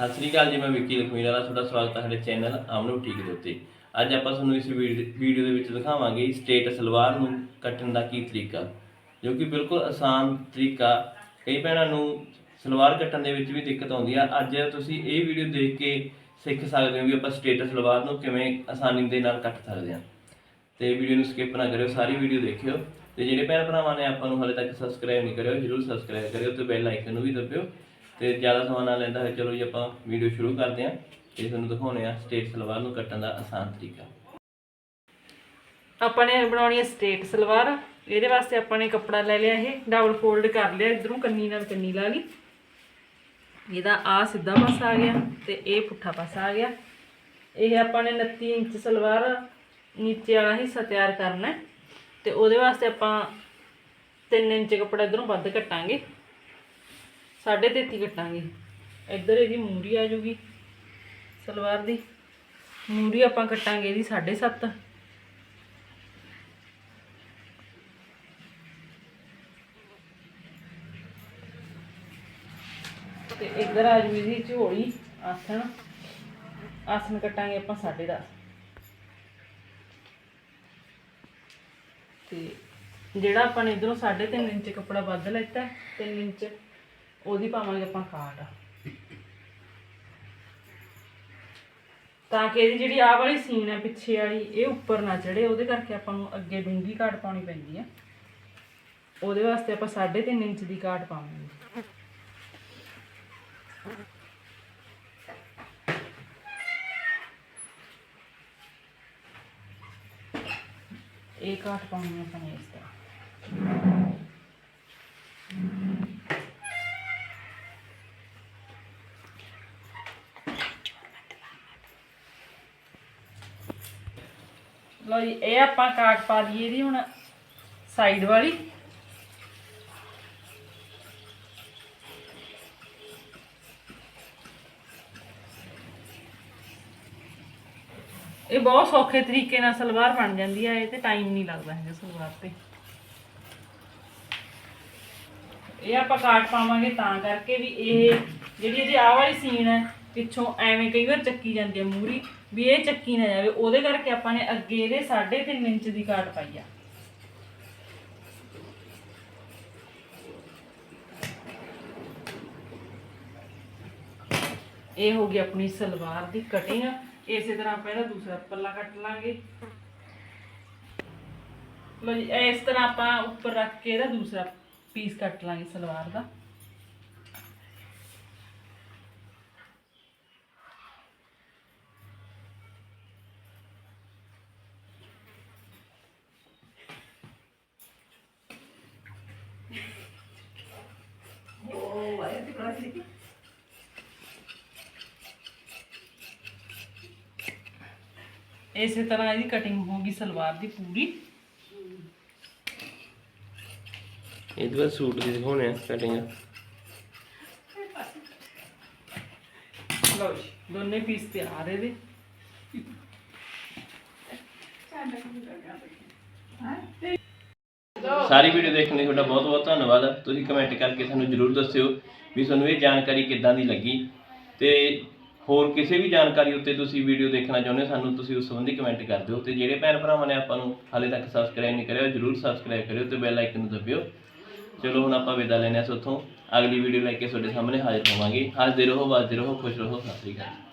ਸਤਿ ਸ੍ਰੀ ਅਕਾਲ ਜੀ, ਮੈਂ ਵਿੱਕੀ ਲਖਮੀ ਵਾਲਾ, ਤੁਹਾਡਾ ਸਵਾਗਤ ਹੈ ਸਾਡੇ ਚੈਨਲ ਆਮਨੂ ਠੀਕ ਦੇ ਉੱਤੇ। ਅੱਜ ਆਪਾਂ ਤੁਹਾਨੂੰ ਇਸ ਵੀਡੀਓ ਦੇ ਵਿੱਚ ਦਿਖਾਵਾਂਗੇ ਸਟੇਟ ਸਲਵਾਰ ਨੂੰ ਕੱਟਣ ਦਾ ਕੀ ਤਰੀਕਾ, ਜੋ ਕਿ ਬਿਲਕੁਲ ਆਸਾਨ ਤਰੀਕਾ। ਕਈ ਭੈਣਾਂ ਨੂੰ ਸਲਵਾਰ ਕੱਟਣ ਦੇ ਵਿੱਚ ਵੀ ਦਿੱਕਤ ਆਉਂਦੀ ਆ। ਅੱਜ ਤੁਸੀਂ ਇਹ ਵੀਡੀਓ ਦੇਖ ਕੇ ਸਿੱਖ ਸਕਦੇ ਹੋ ਵੀ ਆਪਾਂ ਸਟੇਟ ਸਲਵਾਰ ਨੂੰ ਕਿਵੇਂ ਆਸਾਨੀ ਦੇ ਨਾਲ ਕੱਟ ਸਕਦੇ ਹਾਂ। ਤੇ ਵੀਡੀਓ ਨੂੰ ਸਕਿਪ ਨਾ ਕਰਿਓ, ਸਾਰੀ ਵੀਡੀਓ ਦੇਖਿਓ। ਤੇ ਜਿਹੜੇ ਭੈਣ ਭਰਾਵਾਂ ਨੇ ਆਪਾਂ ਨੂੰ ਹਾਲੇ ਤੱਕ ਸਬਸਕ੍ਰਾਈਬ ਨਹੀਂ ਕਰਿਓ, ਜਰੂਰ ਸਬਸਕ੍ਰਾਈਬ ਕਰਿਓ ਤੇ ਬੈਲ ਆਈਕਨ ਨੂੰ ਵੀ ਦਬਿਓ। ਤੇ ਜ਼ਿਆਦਾ ਸਮਾਂ ਨਾ ਲੈਂਦਾ ਹੋਇਆ ਚਲੋ ਜੀ, ਆਪਾਂ ਵੀਡੀਓ ਸ਼ੁਰੂ ਕਰਦੇ ਹਾਂ ਤੇ ਤੁਹਾਨੂੰ ਦਿਖਾਉਣੇ ਆ ਸਟੇਟ ਸਲਵਾਰ ਨੂੰ ਕੱਟਣ ਦਾ ਆਸਾਨ ਤਰੀਕਾ। ਆਪਾਂ ਨੇ ਬਣਾਉਣੀ ਹੈ ਸਟੇਟ ਸਲਵਾਰ। ਇਹਦੇ ਵਾਸਤੇ ਆਪਾਂ ਨੇ ਕੱਪੜਾ ਲੈ ਲਿਆ ਇਹ ਡਬਲ ਫੋਲਡ ਕਰ ਲਿਆ, ਇਧਰੋਂ ਕੰਨੀ ਨਾਲ ਕੰਨੀ ਲਾ ਲਈ। ਇਹਦਾ ਆ ਸਿੱਧਾ ਪਾਸਾ ਆ ਗਿਆ ਤੇ ਇਹ ਪੁੱਠਾ ਪਾਸਾ ਆ ਗਿਆ। ਇਹ ਆਪਾਂ ਨੇ 29 ਇੰਚ ਸਲਵਾਰ ਨੀਚੇ ਵਾਲਾ ਹਿੱਸਾ ਤਿਆਰ ਕਰਨਾ ਹੈ ਤੇ ਉਹਦੇ ਵਾਸਤੇ ਆਪਾਂ 3 ਇੰਚ ਕੱਪੜਾ ਇਧਰੋਂ ਵੱਧ ਕੱਟਾਂਗੇ। 33 ਕੱਟਾਂਗੇ। ਇੱਧਰ ਇਹਦੀ ਮੂਰੀ ਆ ਜੂਗੀ, ਸਲਵਾਰ ਦੀ। ਮੂਰੀ ਆਪਾਂ ਕੱਟਾਂਗੇ ਇਹਦੀ 7.5 ਤੇ ਇੱਧਰ ਆ ਜੂਗੀ ਇਹਦੀ ਝੋਲੀ ਆਸਣ ਆਸਣ ਕੱਟਾਂਗੇ ਆਪਾਂ 10.5 ਤੇ ਜਿਹੜਾ ਆਪਾਂ ਨੇ ਇਧਰੋਂ 3.5 ਇੰਚ ਕੱਪੜਾ ਵੱਧ ਲੈਤਾ 3 ਇੰਚ। ਉਹਦੀ ਪਾਵਾਂਗੇ ਆਪਾਂ ਕਾਟ ਤਾਂ ਕਿ ਇਹਦੀ ਜਿਹੜੀ ਆਹ ਵਾਲੀ ਸੀਨ ਹੈ ਪਿੱਛੇ ਵਾਲੀ, ਇਹ ਉੱਪਰ ਨਾ ਚੜੇ ਉਹਦੇ ਕਰਕੇ ਆਪਾਂ ਨੂੰ ਅੱਗੇ ਡੂੰਗੀ ਕਾਟ ਪਾਉਣੀ ਪੈਂਦੀ ਹੈ ਉਹਦੇ ਵਾਸਤੇ ਆਪਾਂ 3.5 ਇੰਚ ਦੀ ਕਾਟ ਪਾਵਾਂਗੇ। ਇਹ ਕਾਟ ਪਾਉਣੀ ਆਪਾਂ ਇਸ ਤਰ੍ਹਾਂ। ਲਓ ਜੀ, ਇਹ ਆਪਾਂ ਕਾਟ ਪਾ ਦਈਏ ਇਹਦੀ ਹੁਣ ਸਾਈਡ ਵਾਲੀ। ਇਹ ਬਹੁਤ ਸੌਖੇ ਤਰੀਕੇ ਨਾਲ ਸਲਵਾਰ ਬਣ ਜਾਂਦੀ ਹੈ ਇਹ ਤੇ ਟਾਈਮ ਨਹੀਂ ਲੱਗਦਾ ਹੈਗਾ ਸਲਵਾਰ ਤੇ। ਇਹ ਆਪਾਂ ਕਾਟ ਪਾਵਾਂਗੇ ਤਾਂ ਕਰਕੇ ਵੀ ਇਹ ਜਿਹੜੀ ਇਹਦੀ ਆਹ ਵਾਲੀ ਸੀਨ ਹੈ ਪਿੱਛੋਂ ਐਵੇਂ ਕਈ ਵਾਰ ਚੱਕੀ ਜਾਂਦੀ ਹੈ ਮੂਰੀ, ਵੀ ਇਹ ਚੱਕੀ ਨਾ ਜਾਵੇ, ਉਹਦੇ ਕਰਕੇ ਆਪਾਂ ਨੇ ਅੱਗੇ ਇਹਦੇ 3.5 ਇੰਚ ਦੀ ਕਾਟ ਪਾਈ ਆ। ਇਹ ਹੋ ਗਈ ਆਪਣੀ ਸਲਵਾਰ ਦੀ ਕਟਿੰਗ ਇਸੇ ਤਰ੍ਹਾਂ ਆਪਾਂ ਇਹਦਾ ਦੂਸਰਾ ਪੱਲਾ ਕੱਟ ਲਾਂਗੇ। ਲਓ ਜੀ, ਇਸ ਤਰ੍ਹਾਂ ਆਪਾਂ ਉੱਪਰ ਰੱਖ ਕੇ ਇਹਦਾ ਦੂਸਰਾ ਪੀਸ ਕੱਟ ਲਾਂਗੇ ਸਲਵਾਰ ਦਾ। ਇਸੇ ਤਰ੍ਹਾਂ ਇਹਦੀ ਕਟਿੰਗ ਹੋਊਗੀ ਸਲਵਾਰ ਦੀ ਪੂਰੀ। ਇਹਦੇ ਬਾਅਦ ਸੂਟ ਦੀ ਦਿਖਾਉਣੇ ਆ ਕਟਿੰਗ ਲਓ ਜੀ ਦੋਨੇ ਪੀਸ ਤਿਆਰ ਇਹਦੇ। ਸਾਰੀ ਵੀਡੀਓ ਦੇਖਣ ਲਈ ਤੁਹਾਡਾ ਬਹੁਤ ਬਹੁਤ ਧੰਨਵਾਦ। ਤੁਸੀਂ ਕਮੈਂਟ ਕਰਕੇ ਸਾਨੂੰ ਜਰੂਰ ਦੱਸਿਓ ਵੀ ਤੁਹਾਨੂੰ ਇਹ ਜਾਣਕਾਰੀ ਕਿੱਦਾਂ ਦੀ ਲੱਗੀ। ਤੇ ਹੋਰ ਕਿਸੇ ਵੀ ਜਾਣਕਾਰੀ ਉੱਤੇ ਤੁਸੀਂ ਵੀਡੀਓ ਦੇਖਣਾ ਚਾਹੁੰਦੇ ਹੋ, ਸਾਨੂੰ ਤੁਸੀਂ ਉਸ ਸੰਬੰਧੀ ਕਮੈਂਟ ਕਰ ਦਿਓ। ਤੇ ਜਿਹੜੇ ਭੈਣ ਭਰਾਵਾਂ ਨੇ ਆਪਾਂ ਨੂੰ ਹਾਲੇ ਤੱਕ ਸਬਸਕ੍ਰਾਈਬ ਨਹੀਂ ਕਰਿਆ ਜਰੂਰ ਸਬਸਕ੍ਰਾਈਬ ਕਰਿਓ ਤੇ ਬੈਲ ਆਈਕਨ ਨੂੰ ਦਬਿਓ। ਚਲੋ, ਹੁਣ ਆਪਾਂ ਵਿਦਾ ਲੈਣੇ ਆ ਸੋਥੋਂ। ਅਗਲੀ ਵੀਡੀਓ ਲੈ ਕੇ ਤੁਹਾਡੇ ਸਾਹਮਣੇ ਹਾਜ਼ਰ ਹੋਵਾਂਗੇ। ਹੱਸਦੇ ਰਹੋ ਵੱਸਦੇ ਰਹੋ, ਖੁਸ਼ ਰਹੋ। ਸਤਿ ਸ੍ਰੀ ਅਕਾਲ।